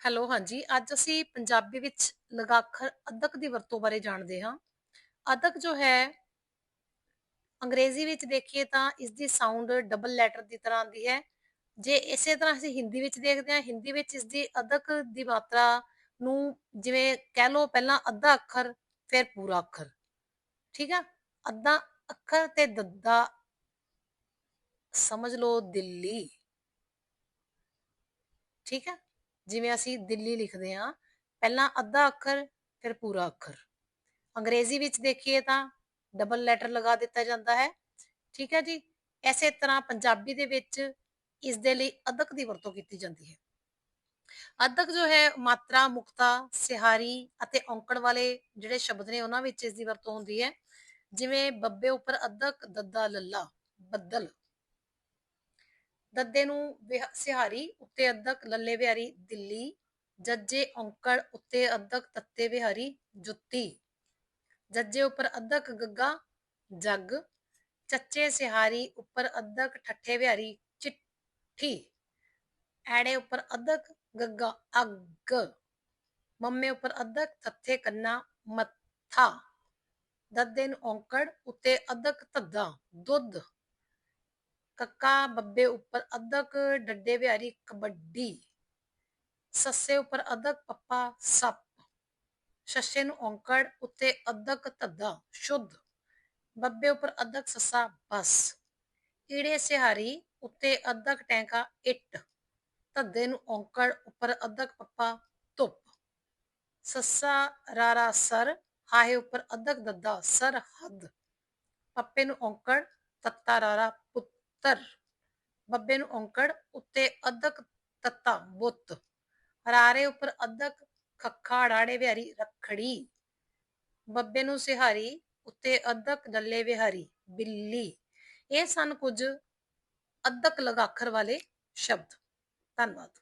Hello ਹਾਂਜੀ। ਅੱਜ ਅਸੀਂ ਪੰਜਾਬੀ ਵਿੱਚ ਲਗਾਖਰ ਅਦਕ ਦੀ ਵਰਤੋਂ ਬਾਰੇ ਜਾਣਦੇ ਹਾਂ। ਅਦਕ ਜੋ ਹੈ, ਅੰਗਰੇਜ਼ੀ ਵਿੱਚ ਦੇਖੀਏ ਤਾਂ ਇਸ ਦੀ ਸਾਊਂਡ ਡਬਲ ਲੈਟਰ ਦੀ ਤਰ੍ਹਾਂ ਆਉਂਦੀ ਹੈ। ਜੇ ਇਸੇ ਤਰ੍ਹਾਂ ਅਸੀਂ ਹਿੰਦੀ ਵਿੱਚ ਦੇਖਦੇ ਹਾਂ, ਹਿੰਦੀ ਵਿੱਚ ਇਸ ਦੀ ਅਦਕ ਦੀ ਮਾਤਰਾ ਨੂੰ ਜਿਵੇਂ ਕਹਿ ਲਓ ਪਹਿਲਾਂ ਅੱਧਾ ਅੱਖਰ, ਫਿਰ ਪੂਰਾ ਅੱਖਰ। ਠੀਕ ਆ? ਅੱਧਾ ਅੱਖਰ ਤੇ ਦੱਦਾ ਸਮਝ ਲਓ ਦਿੱਲੀ। ਠੀਕ ਹੈ ਜਿਵੇਂ ਅਸੀਂ ਦਿੱਲੀ ਲਿਖਦੇ ਹਾਂ, ਪਹਿਲਾਂ ਅੱਧਾ ਅੱਖਰ, ਫਿਰ ਪੂਰਾ ਅੱਖਰ। ਅੰਗਰੇਜ਼ੀ ਵਿੱਚ ਦੇਖੀਏ ਤਾਂ ਡਬਲ ਲੈਟਰ ਲਗਾ ਦਿੱਤਾ ਜਾਂਦਾ ਹੈ। ਠੀਕ ਹੈ ਜੀ? ਐਸੇ ਤਰ੍ਹਾਂ ਪੰਜਾਬੀ ਦੇ ਵਿੱਚ ਇਸ ਦੇ ਲਈ ਅਦਕ ਦੀ ਵਰਤੋਂ ਕੀਤੀ ਜਾਂਦੀ ਹੈ। ਅਦਕ ਜੋ ਹੈ, ਮਾਤਰਾ, ਮੁਕਤਾ, ਸਿਹਾਰੀ ਅਤੇ ਔਂਕੜ ਵਾਲੇ ਜਿਹੜੇ ਸ਼ਬਦ ਨੇ, ਉਹਨਾਂ ਵਿੱਚ ਇਸ ਦੀ ਵਰਤੋਂ ਹੁੰਦੀ ਹੈ। ਜਿਵੇਂ ਬੱਬੇ ਉੱਪਰ ਅਦਕ, ਦੱਦਾ ਲੱਲਾ, ਬੱਦਲ। ਦੱਦੇ ਨੂੰ ਸਿਹਾਰੀ, ਉੱਤੇ ਅਦਕ, ਲੱਲੇ ਵਿਹਾਰੀ, ਦਿੱਲੀ, ਜੱਜੇ, ਔਂਕੜ, ਉੱਤੇ ਅਦਕ, ਤੱਤੇ ਵਿਹਾਰੀ, ਜੁੱਤੀ। ਜੱਜੇ ਉੱਪਰ ਅਦਕ, ਗੱਗਾ, ਜੱਗ। ਚੱਚੇ, ਸਿਹਾਰੀ, ਉੱਪਰ ਅਦਕ, ਠੱਠੇ ਵਿਹਾਰੀ, ਚਿੱਠੀ। ਐੜੇ ਉੱਪਰ ਅਦਕ, ਗੱਗਾ, ਅੱਗ। ਮੰਮੇ ਉੱਪਰ ਅਦਕ, ਤੱਥੇ, ਕੰਨਾ, ਮੱਥਾ। ਦੱਦੇ ਨੂੰ ਔਂਕੜ, ਉੱਤੇ ਅਦਕ, ਧੱਦਾ, ਦੁੱਧ। ਕੱਕਾ, ਬੱਬੇ ਉੱਪਰ ਅਦਕ, ਡੱਡੇ ਵਿਹਾਰੀ ਕਬੱਡੀ। ਸੱਸੇ ਉੱਪਰ ਅਦਕ, ਪੱਪਾ ਸੱਪ। ਸ਼ੱਸ਼ੇ ਨੂੰ ਔਂਕੜ, ਉੱਤੇ ਅਦਕ, ਧੱਦਾ, ਸ਼ੁੱਧ। ਬੱਬੇ ਉੱਪਰ ਅਦਕ, ਸੱਸਾ, ਬਸ। ਈੜੇ ਸਿਹਾਰੀ, ਉੱਤੇ ਅਦਕ, ਟੈਂਕਾ, ਇੱਟ। ਧੱਦੇ ਨੂੰ ਔਂਕੜ, ਉੱਪਰ ਅਦਕ, ਪੱਪਾ, ਧੁੱਪ। ਸੱਸਾ, ਰਾਰਾ, ਸਰ। ਹਾਹੇ ਉੱਪਰ ਅਦਕ, ਦੱਦਾ, ਸਰ, ਹੱਦ। ਪੱਪੇ ਨੂੰ ਔਂਕੜ, ਤੱਤਾ, ਰਾਰਾ ਪੁੱਤਰ ਬੱਬੇ ਨੂੰ ਔਂਕੜ, ਉੱਤੇ ਅਦਕ ਤੱਤਾ ਬੁੱਤ, ਹਰਾਰੇ ਉੱਪਰ ਅਦਕ ਖੱਖਾ ੜਾੜੇ ਵਿਹਾਰੀ ਰਖੜੀ, ਬੱਬੇ ਨੂੰ ਸਿਹਾਰੀ, ਉੱਤੇ ਅਦਕ ਡੱਲੇ ਵਿਹਾਰੀ ਬਿੱਲੀ, ਇਹ ਸਨ ਕੁਝ ਅਦਕ ਲਗਾਖਰ ਵਾਲੇ ਸ਼ਬਦ। ਧੰਨਵਾਦ।